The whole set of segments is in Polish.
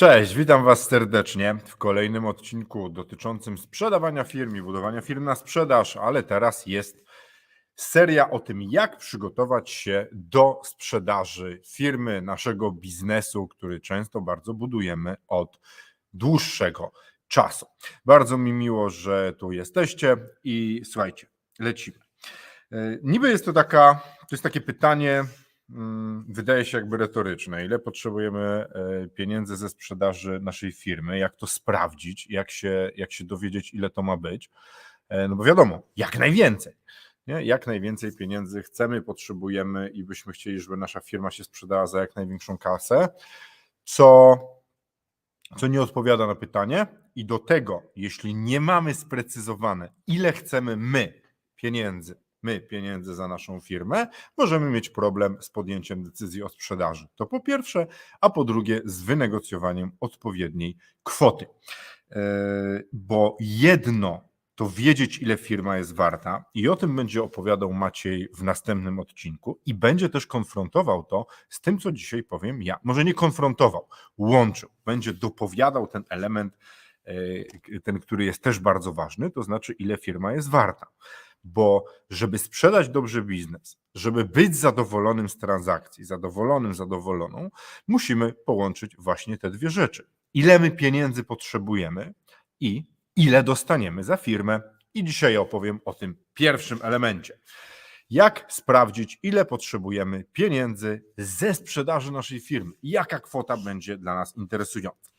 Cześć, witam Was serdecznie w kolejnym odcinku dotyczącym sprzedawania firm i budowania firm na sprzedaż, ale teraz jest seria o tym, jak przygotować się do sprzedaży firmy, naszego biznesu, który często bardzo budujemy od dłuższego czasu. Bardzo mi miło, że tu jesteście i słuchajcie, lecimy. E, Niby jest to taka, to jest takie pytanie, wydaje się jakby retoryczne. Ile potrzebujemy e, pieniędzy ze sprzedaży naszej firmy? Jak to sprawdzić? Jak się, jak się dowiedzieć, ile to ma być? E, No bo wiadomo, jak najwięcej. Nie? Jak najwięcej pieniędzy chcemy, potrzebujemy i byśmy chcieli, żeby nasza firma się sprzedała za jak największą kasę, co, co nie odpowiada na pytanie. I do tego, jeśli nie mamy sprecyzowane, ile chcemy my pieniędzy, my pieniędzy za naszą firmę, możemy mieć problem z podjęciem decyzji o sprzedaży. To po pierwsze, a po drugie z wynegocjowaniem odpowiedniej kwoty. Yy, Bo jedno to wiedzieć, ile firma jest warta, i o tym będzie opowiadał Maciej w następnym odcinku, i będzie też konfrontował to z tym, co dzisiaj powiem ja. Może nie konfrontował, łączył, będzie dopowiadał ten element, yy, ten, który jest też bardzo ważny, to znaczy, ile firma jest warta bo żeby sprzedać dobrze biznes, żeby być zadowolonym z transakcji, zadowolonym, zadowoloną, musimy połączyć właśnie te dwie rzeczy. Ile my pieniędzy potrzebujemy i ile dostaniemy za firmę. I dzisiaj opowiem o tym pierwszym elemencie. Jak sprawdzić, ile potrzebujemy pieniędzy ze sprzedaży naszej firmy? Jaka kwota będzie dla nas interesująca?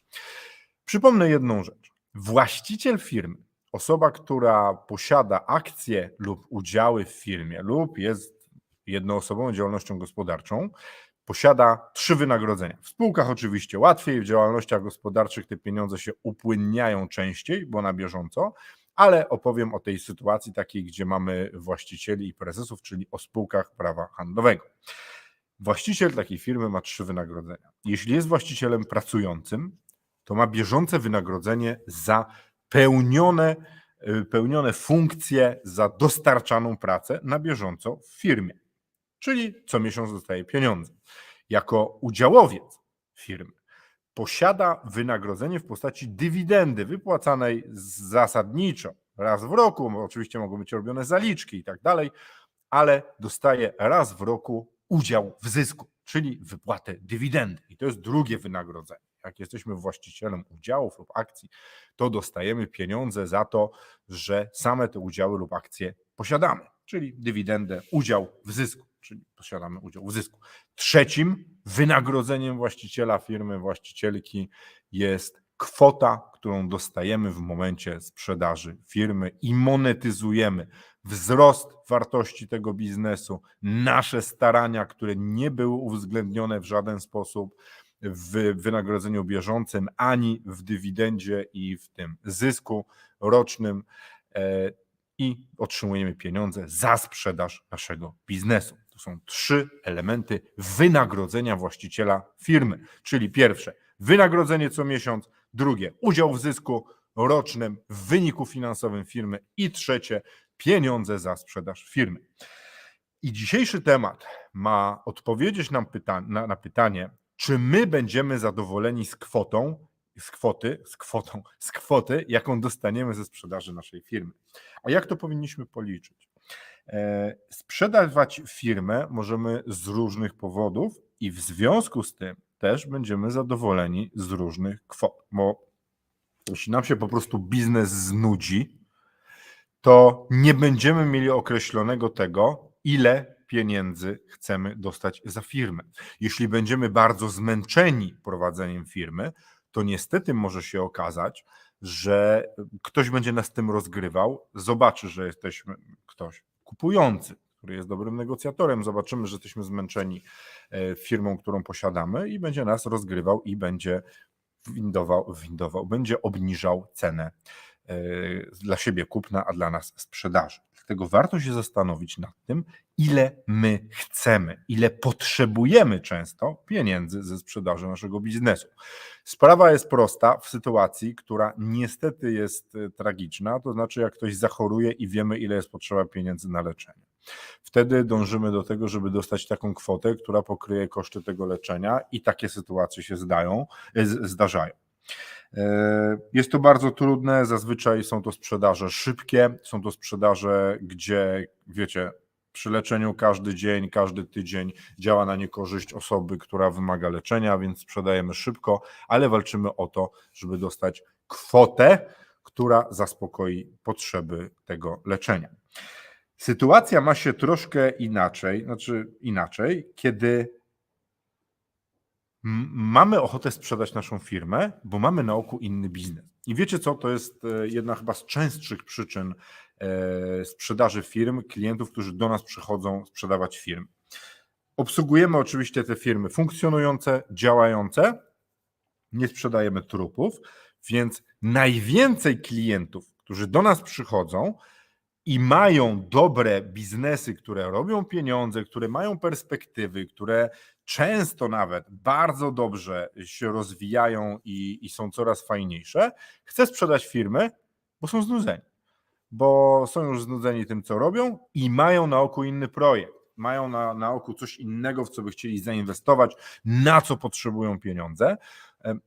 Przypomnę jedną rzecz. Właściciel firmy osoba, która posiada akcje lub udziały w firmie lub jest jednoosobową działalnością gospodarczą, posiada trzy wynagrodzenia. W spółkach oczywiście łatwiej, w działalnościach gospodarczych te pieniądze się upłynniają częściej, bo na bieżąco, ale opowiem o tej sytuacji takiej, gdzie mamy właścicieli i prezesów, czyli o spółkach prawa handlowego. Właściciel takiej firmy ma trzy wynagrodzenia. Jeśli jest właścicielem pracującym, to ma bieżące wynagrodzenie za pełnione, y, pełnione funkcje za dostarczaną pracę na bieżąco w firmie. Czyli co miesiąc dostaje pieniądze. Jako udziałowiec firmy posiada wynagrodzenie w postaci dywidendy wypłacanej zasadniczo raz w roku, oczywiście mogą być robione zaliczki i tak dalej, ale dostaje raz w roku udział w zysku, czyli wypłatę dywidendy. I to jest drugie wynagrodzenie. Jak jesteśmy właścicielem udziałów lub akcji, to dostajemy pieniądze za to, że same te udziały lub akcje posiadamy, czyli dywidendę, udział w zysku, czyli posiadamy udział w zysku. Trzecim wynagrodzeniem właściciela firmy, właścicielki jest kwota, którą dostajemy w momencie sprzedaży firmy i monetyzujemy wzrost wartości tego biznesu, nasze starania, które nie były uwzględnione w żaden sposób w wynagrodzeniu bieżącym, ani w dywidendzie i w tym zysku rocznym e, i otrzymujemy pieniądze za sprzedaż naszego biznesu. To są trzy elementy wynagrodzenia właściciela firmy, czyli pierwsze wynagrodzenie co miesiąc, drugie udział w zysku rocznym w wyniku finansowym firmy i trzecie pieniądze za sprzedaż firmy. I dzisiejszy temat ma odpowiedzieć nam pyta- na, na pytanie, czy my będziemy zadowoleni z kwotą, z kwoty, z kwotą, z kwoty, jaką dostaniemy ze sprzedaży naszej firmy. A jak to powinniśmy policzyć? E, Sprzedawać firmę możemy z różnych powodów i w związku z tym też będziemy zadowoleni z różnych kwot, bo jeśli nam się po prostu biznes znudzi, to nie będziemy mieli określonego tego, ile pieniędzy chcemy dostać za firmę. Jeśli będziemy bardzo zmęczeni prowadzeniem firmy, to niestety może się okazać, że ktoś będzie nas tym rozgrywał, zobaczy, że jesteśmy ktoś kupujący, który jest dobrym negocjatorem, zobaczymy, że jesteśmy zmęczeni e, firmą, którą posiadamy i będzie nas rozgrywał i będzie windował, windował będzie obniżał cenę e, dla siebie kupna, a dla nas sprzedaży. Dlatego warto się zastanowić nad tym, ile my chcemy, ile potrzebujemy często pieniędzy ze sprzedaży naszego biznesu. Sprawa jest prosta w sytuacji, która niestety jest e, tragiczna, to znaczy jak ktoś zachoruje i wiemy, ile jest potrzeba pieniędzy na leczenie. Wtedy dążymy do tego, żeby dostać taką kwotę, która pokryje koszty tego leczenia i takie sytuacje się zdają, e, zdarzają. E, Jest to bardzo trudne, zazwyczaj są to sprzedaże szybkie, są to sprzedaże, gdzie wiecie, przy leczeniu każdy dzień, każdy tydzień działa na niekorzyść osoby, która wymaga leczenia, więc sprzedajemy szybko, ale walczymy o to, żeby dostać kwotę, która zaspokoi potrzeby tego leczenia. Sytuacja ma się troszkę inaczej, znaczy inaczej, kiedy mamy ochotę sprzedać naszą firmę, bo mamy na oku inny biznes. I wiecie co, to jest e, jedna chyba z częstszych przyczyn e, sprzedaży firm, klientów, którzy do nas przychodzą sprzedawać firmy. Obsługujemy oczywiście te firmy funkcjonujące, działające, nie sprzedajemy trupów, więc najwięcej klientów, którzy do nas przychodzą i mają dobre biznesy, które robią pieniądze, które mają perspektywy, które często nawet bardzo dobrze się rozwijają i, i są coraz fajniejsze, chce sprzedać firmy, bo są znudzeni. Bo są już znudzeni tym, co robią i mają na oku inny projekt. Mają na, na oku coś innego, w co by chcieli zainwestować, na co potrzebują pieniądze.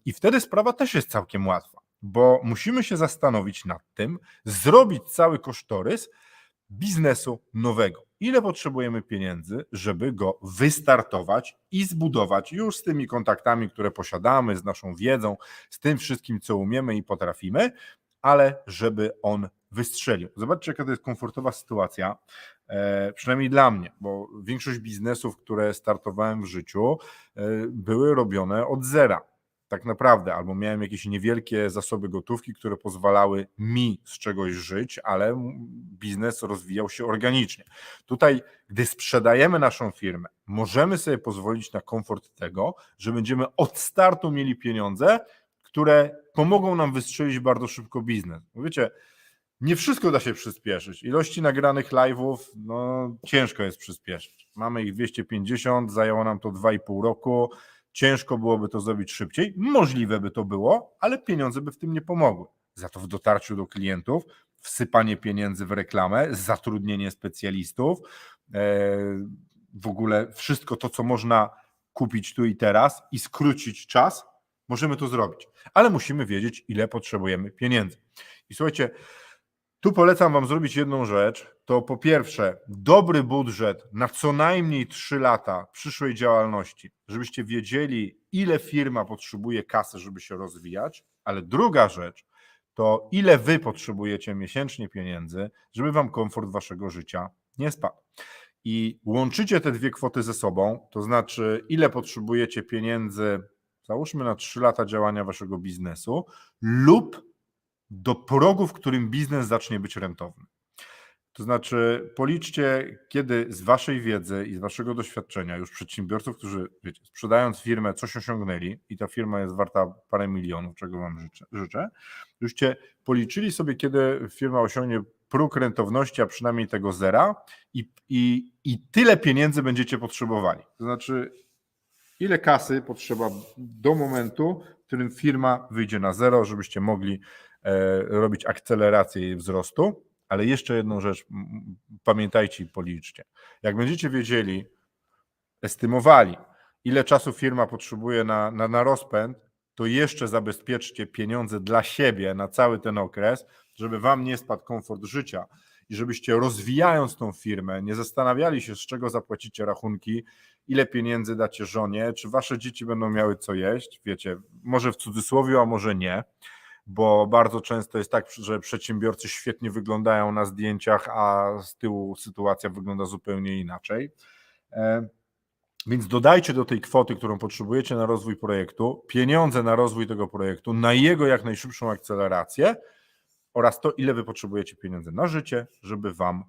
I wtedy sprawa też jest całkiem łatwa, bo musimy się zastanowić nad tym, zrobić cały kosztorys biznesu nowego. Ile potrzebujemy pieniędzy, żeby go wystartować i zbudować już z tymi kontaktami, które posiadamy, z naszą wiedzą, z tym wszystkim, co umiemy i potrafimy, ale żeby on wystrzelił. Zobaczcie, jaka to jest komfortowa sytuacja, e, przynajmniej dla mnie, bo większość biznesów, które startowałem w życiu, e, były robione od zera tak naprawdę, albo miałem jakieś niewielkie zasoby gotówki, które pozwalały mi z czegoś żyć, ale biznes rozwijał się organicznie. Tutaj, gdy sprzedajemy naszą firmę, możemy sobie pozwolić na komfort tego, że będziemy od startu mieli pieniądze, które pomogą nam wystrzelić bardzo szybko biznes. Wiecie, nie wszystko da się przyspieszyć. Ilości nagranych live'ów, no ciężko jest przyspieszyć. Mamy ich 250, zajęło nam to 2,5 roku. Ciężko byłoby to zrobić szybciej. Możliwe by to było, ale pieniądze by w tym nie pomogły. Za to w dotarciu do klientów, wsypanie pieniędzy w reklamę, zatrudnienie specjalistów, e, w ogóle wszystko to, co można kupić tu i teraz i skrócić czas, możemy to zrobić. Ale musimy wiedzieć, ile potrzebujemy pieniędzy. I słuchajcie, tu polecam Wam zrobić jedną rzecz. To po pierwsze, dobry budżet na co najmniej 3 lata przyszłej działalności, żebyście wiedzieli, ile firma potrzebuje kasy, żeby się rozwijać. Ale druga rzecz, to ile Wy potrzebujecie miesięcznie pieniędzy, żeby Wam komfort Waszego życia nie spadł. I łączycie te dwie kwoty ze sobą, to znaczy, ile potrzebujecie pieniędzy, załóżmy na 3 lata działania Waszego biznesu, lub do progu, w którym biznes zacznie być rentowny. To znaczy, policzcie, kiedy z Waszej wiedzy i z Waszego doświadczenia już przedsiębiorców, którzy wiecie, sprzedając firmę, coś osiągnęli i ta firma jest warta parę milionów, czego Wam życzę, życzę żeście policzyli sobie, kiedy firma osiągnie próg rentowności, a przynajmniej tego zera i, i, i tyle pieniędzy będziecie potrzebowali. To znaczy, ile kasy potrzeba do momentu, w którym firma wyjdzie na zero, żebyście mogli robić akcelerację wzrostu. Ale jeszcze jedną rzecz pamiętajcie i policzcie. Jak będziecie wiedzieli, estymowali, ile czasu firma potrzebuje na, na, na rozpęd, to jeszcze zabezpieczcie pieniądze dla siebie na cały ten okres, żeby wam nie spadł komfort życia i żebyście rozwijając tą firmę nie zastanawiali się, z czego zapłacicie rachunki, ile pieniędzy dacie żonie, czy wasze dzieci będą miały co jeść, wiecie, może w cudzysłowie, a może nie, bo bardzo często jest tak, że przedsiębiorcy świetnie wyglądają na zdjęciach, a z tyłu sytuacja wygląda zupełnie inaczej. E, Więc dodajcie do tej kwoty, którą potrzebujecie na rozwój projektu, pieniądze na rozwój tego projektu, na jego jak najszybszą akcelerację oraz to, ile wy potrzebujecie pieniędzy na życie, żeby wam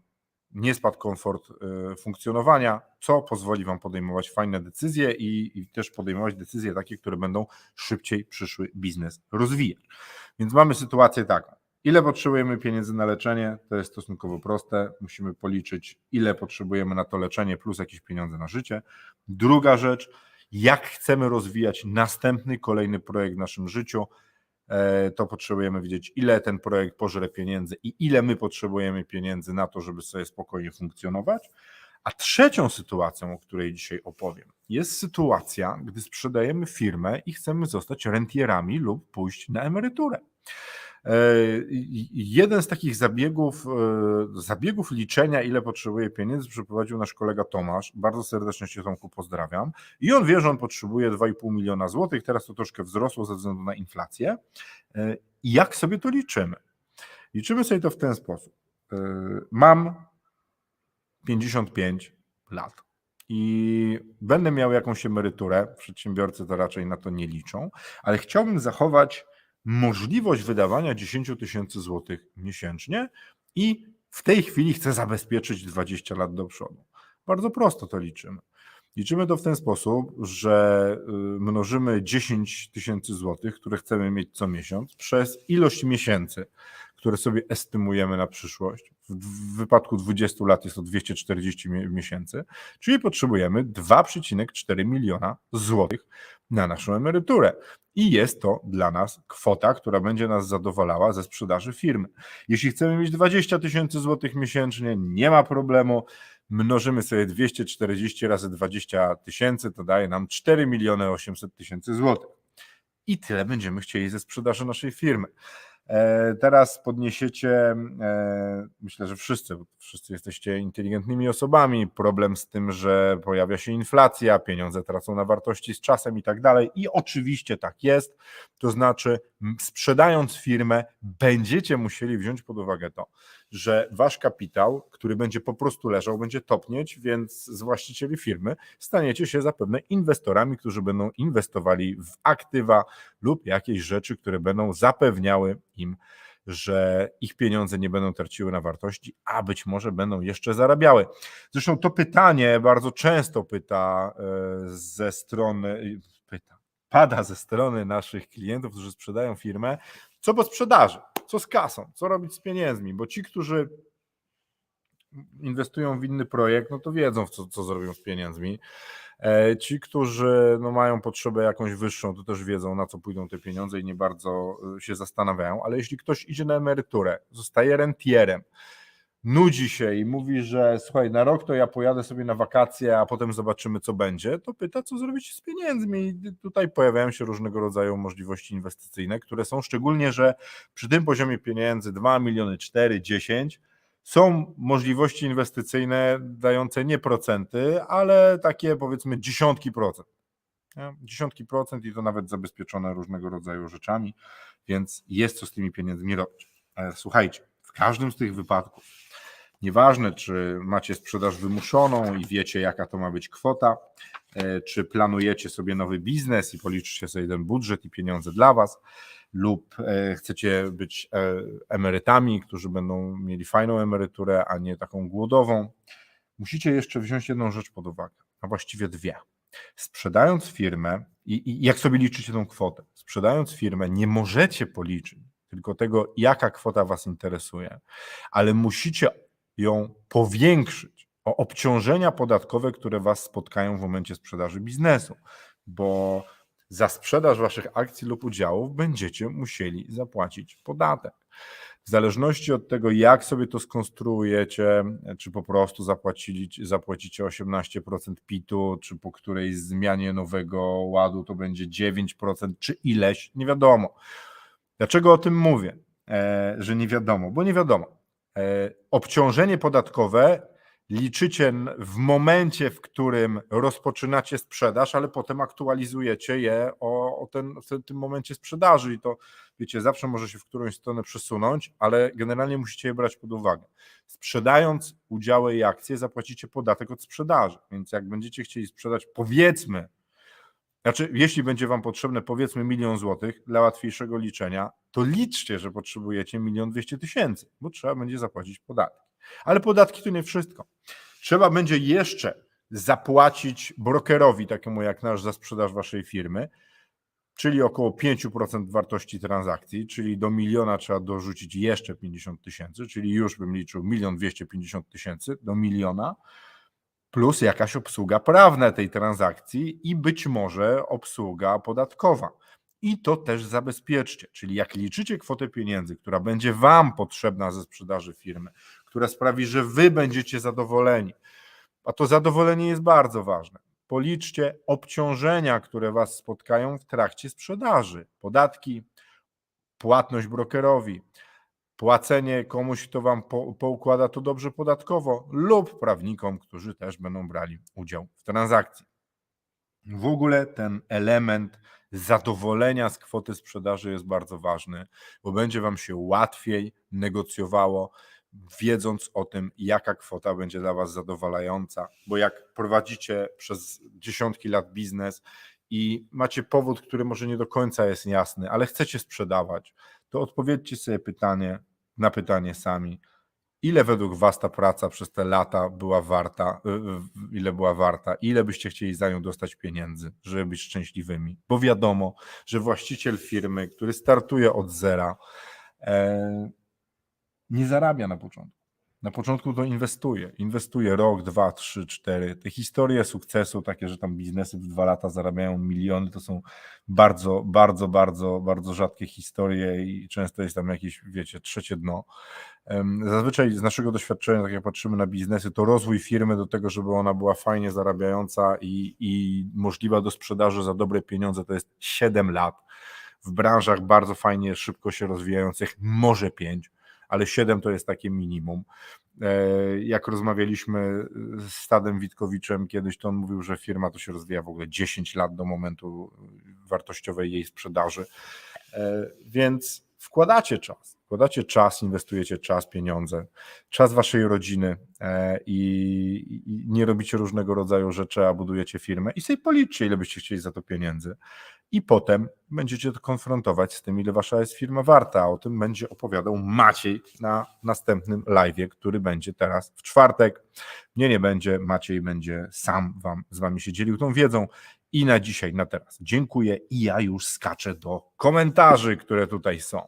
nie spadł komfort y, funkcjonowania, co pozwoli wam podejmować fajne decyzje i, i też podejmować decyzje takie, które będą szybciej przyszły biznes rozwijać. Więc mamy sytuację taką. Ile potrzebujemy pieniędzy na leczenie? To jest stosunkowo proste. Musimy policzyć, ile potrzebujemy na to leczenie, plus jakieś pieniądze na życie. Druga rzecz, jak chcemy rozwijać następny, kolejny projekt w naszym życiu. E, to potrzebujemy wiedzieć, ile ten projekt pożre pieniędzy i ile my potrzebujemy pieniędzy na to, żeby sobie spokojnie funkcjonować. A trzecią sytuacją, o której dzisiaj opowiem, jest sytuacja, gdy sprzedajemy firmę i chcemy zostać rentierami lub pójść na emeryturę. Jeden z takich zabiegów, e, zabiegów liczenia, ile potrzebuje pieniędzy, przeprowadził nasz kolega Tomasz. Bardzo serdecznie Cię Tomku pozdrawiam. I on wie, że on potrzebuje 2,5 miliona złotych. Teraz to troszkę wzrosło ze względu na inflację. E, jak sobie to liczymy? Liczymy sobie to w ten sposób. E, Mam 55 lat i będę miał jakąś emeryturę. Przedsiębiorcy to raczej na to nie liczą, ale chciałbym zachować możliwość wydawania 10 tysięcy złotych miesięcznie i w tej chwili chcę zabezpieczyć 20 lat do przodu. Bardzo prosto to liczymy. Liczymy to w ten sposób, że y, mnożymy 10 tysięcy złotych, które chcemy mieć co miesiąc, przez ilość miesięcy, które sobie estymujemy na przyszłość. W wypadku 20 lat jest to 240 mie- miesięcy, czyli potrzebujemy 2,4 miliona złotych na naszą emeryturę. I jest to dla nas kwota, która będzie nas zadowalała ze sprzedaży firmy. Jeśli chcemy mieć 20 tysięcy złotych miesięcznie, nie ma problemu. Mnożymy sobie 240 razy 20 tysięcy, to daje nam 4 miliony 800 tysięcy złotych. I tyle będziemy chcieli ze sprzedaży naszej firmy. E, Teraz podniesiecie, e, myślę, że wszyscy, wszyscy jesteście inteligentnymi osobami, problem z tym, że pojawia się inflacja, pieniądze tracą na wartości z czasem i tak dalej. I oczywiście tak jest. To znaczy, sprzedając firmę, będziecie musieli wziąć pod uwagę to, że wasz kapitał, który będzie po prostu leżał, będzie topnieć, więc z właścicieli firmy staniecie się zapewne inwestorami, którzy będą inwestowali w aktywa lub jakieś rzeczy, które będą zapewniały im, że ich pieniądze nie będą traciły na wartości, a być może będą jeszcze zarabiały. Zresztą to pytanie bardzo często pyta e, ze strony, pyta, pada ze strony naszych klientów, którzy sprzedają firmę, co po sprzedaży, co z kasą, co robić z pieniędzmi, bo ci, którzy inwestują w inny projekt, no to wiedzą, co, co zrobią z pieniędzmi. E, Ci, którzy no, mają potrzebę jakąś wyższą, to też wiedzą, na co pójdą te pieniądze i nie bardzo e, się zastanawiają. Ale jeśli ktoś idzie na emeryturę, zostaje rentierem, nudzi się i mówi, że słuchaj, na rok to ja pojadę sobie na wakacje, a potem zobaczymy, co będzie, to pyta, co zrobić z pieniędzmi. I tutaj pojawiają się różnego rodzaju możliwości inwestycyjne, które są szczególnie, że przy tym poziomie pieniędzy 2 miliony, 4, 10 są możliwości inwestycyjne dające nie procenty, ale takie powiedzmy dziesiątki procent. Dziesiątki procent i to nawet zabezpieczone różnego rodzaju rzeczami, więc jest co z tymi pieniędzmi robić. Ale słuchajcie, w każdym z tych wypadków, nieważne czy macie sprzedaż wymuszoną i wiecie jaka to ma być kwota, e, czy planujecie sobie nowy biznes i policzycie sobie ten budżet i pieniądze dla Was, lub e, chcecie być e, emerytami, którzy będą mieli fajną emeryturę, a nie taką głodową, musicie jeszcze wziąć jedną rzecz pod uwagę, a właściwie dwie. Sprzedając firmę, i, i jak sobie liczycie tą kwotę, sprzedając firmę, nie możecie policzyć tylko tego, jaka kwota Was interesuje, ale musicie ją powiększyć o obciążenia podatkowe, które Was spotkają w momencie sprzedaży biznesu, bo za sprzedaż waszych akcji lub udziałów będziecie musieli zapłacić podatek. W zależności od tego, jak sobie to skonstruujecie, czy po prostu zapłacicie 18% PIT-u, czy po którejś zmianie nowego ładu to będzie 9%, czy ileś, nie wiadomo. Dlaczego o tym mówię, e, że nie wiadomo? Bo nie wiadomo. E, obciążenie podatkowe liczycie w momencie, w którym rozpoczynacie sprzedaż, ale potem aktualizujecie je o, o ten, w tym momencie sprzedaży i to wiecie, zawsze może się w którąś stronę przesunąć, ale generalnie musicie je brać pod uwagę. Sprzedając udziały i akcje, zapłacicie podatek od sprzedaży, więc jak będziecie chcieli sprzedać, powiedzmy, znaczy, jeśli będzie Wam potrzebne powiedzmy milion złotych dla łatwiejszego liczenia, to liczcie, że potrzebujecie milion dwieście tysięcy, bo trzeba będzie zapłacić podatek. Ale podatki to nie wszystko. Trzeba będzie jeszcze zapłacić brokerowi, takiemu jak nasz, za sprzedaż Waszej firmy, czyli około 5% wartości transakcji, czyli do miliona trzeba dorzucić jeszcze 50 tysięcy, czyli już bym liczył milion 250 tysięcy do miliona, plus jakaś obsługa prawna tej transakcji i być może obsługa podatkowa. I to też zabezpieczcie, czyli jak liczycie kwotę pieniędzy, która będzie Wam potrzebna ze sprzedaży firmy, która sprawi, że Wy będziecie zadowoleni, a to zadowolenie jest bardzo ważne. Policzcie obciążenia, które Was spotkają w trakcie sprzedaży. Podatki, płatność brokerowi, płacenie komuś, kto Wam po, poukłada to dobrze podatkowo, lub prawnikom, którzy też będą brali udział w transakcji. W ogóle ten element zadowolenia z kwoty sprzedaży jest bardzo ważny, bo będzie Wam się łatwiej negocjowało, wiedząc o tym, jaka kwota będzie dla Was zadowalająca. Bo jak prowadzicie przez dziesiątki lat biznes i macie powód, który może nie do końca jest jasny, ale chcecie sprzedawać, to odpowiedzcie sobie pytanie na pytanie sami. Ile według Was ta praca przez te lata była warta, y, ile była warta, ile byście chcieli za nią dostać pieniędzy, żeby być szczęśliwymi? Bo wiadomo, że właściciel firmy, który startuje od zera, e, nie zarabia na początku. Na początku to inwestuje. Inwestuje rok, dwa, trzy, cztery. Te historie sukcesu, takie, że tam biznesy w dwa lata zarabiają miliony, to są bardzo, bardzo, bardzo, bardzo rzadkie historie i często jest tam jakieś, wiecie, trzecie dno. Zazwyczaj z naszego doświadczenia, tak jak patrzymy na biznesy, to rozwój firmy do tego, żeby ona była fajnie zarabiająca i, i możliwa do sprzedaży za dobre pieniądze, to jest 7 lat. W branżach bardzo fajnie, szybko się rozwijających, może 5 ale 7 to jest takie minimum. E, Jak rozmawialiśmy z Stadem Witkowiczem kiedyś, to on mówił, że firma to się rozwija w ogóle 10 lat do momentu wartościowej jej sprzedaży. E, Więc wkładacie czas, wkładacie czas, inwestujecie czas, pieniądze, czas waszej rodziny e, i, nie robicie różnego rodzaju rzeczy, a budujecie firmę i sobie policzcie, ile byście chcieli za to pieniędzy. I potem będziecie to konfrontować z tym, ile wasza jest firma warta. A o tym będzie opowiadał Maciej na następnym live, który będzie teraz w czwartek. Mnie nie będzie, Maciej będzie sam wam, z wami się dzielił tą wiedzą. I na dzisiaj, na teraz dziękuję i ja już skaczę do komentarzy, które tutaj są.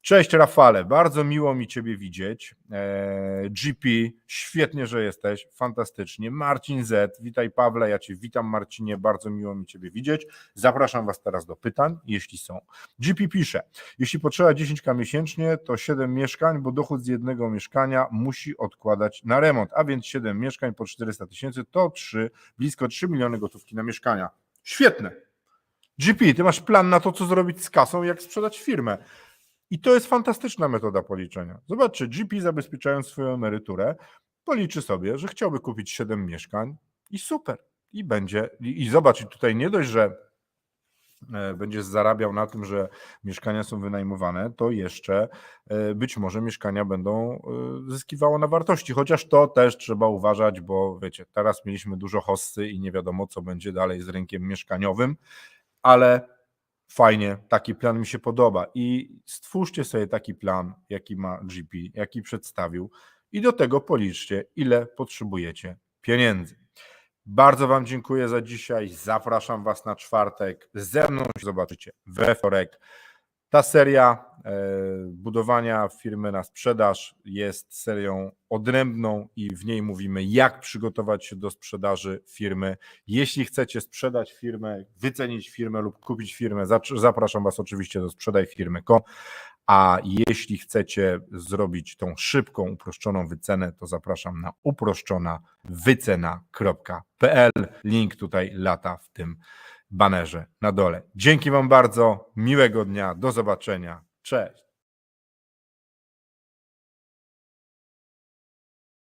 Cześć Rafale, bardzo miło mi Ciebie widzieć. Eee, GP, świetnie, że jesteś, fantastycznie. Marcin Z, witaj Pawle, ja Cię witam Marcinie, bardzo miło mi Ciebie widzieć. Zapraszam Was teraz do pytań, jeśli są. GP pisze, jeśli potrzeba 10k miesięcznie, to 7 mieszkań, bo dochód z jednego mieszkania musi odkładać na remont, a więc 7 mieszkań po 400 tysięcy to 3, blisko 3 miliony gotówki na mieszkania. Świetne. GP, Ty masz plan na to, co zrobić z kasą, jak sprzedać firmę. I to jest fantastyczna metoda policzenia. Zobaczcie, GP zabezpieczając swoją emeryturę, policzy sobie, że chciałby kupić 7 mieszkań i super. I będzie, i, i zobacz, i tutaj nie dość, że będziesz zarabiał na tym, że mieszkania są wynajmowane, to jeszcze e, być może mieszkania będą e, zyskiwało na wartości, chociaż to też trzeba uważać, bo wiecie, teraz mieliśmy dużo hossy i nie wiadomo, co będzie dalej z rynkiem mieszkaniowym, ale fajnie, taki plan mi się podoba i stwórzcie sobie taki plan, jaki ma GP, jaki przedstawił i do tego policzcie, ile potrzebujecie pieniędzy. Bardzo Wam dziękuję za dzisiaj. Zapraszam Was na czwartek. Ze mną się zobaczycie we wtorek. Ta seria e, budowania firmy na sprzedaż jest serią odrębną i w niej mówimy, jak przygotować się do sprzedaży firmy. Jeśli chcecie sprzedać firmę, wycenić firmę lub kupić firmę, zapraszam Was oczywiście do sprzedaj firmy.com. A jeśli chcecie zrobić tą szybką, uproszczoną wycenę, to zapraszam na uproszczona wycena.pl. Link tutaj lata w tym banerze na dole. Dzięki Wam bardzo, miłego dnia, do zobaczenia. Cześć.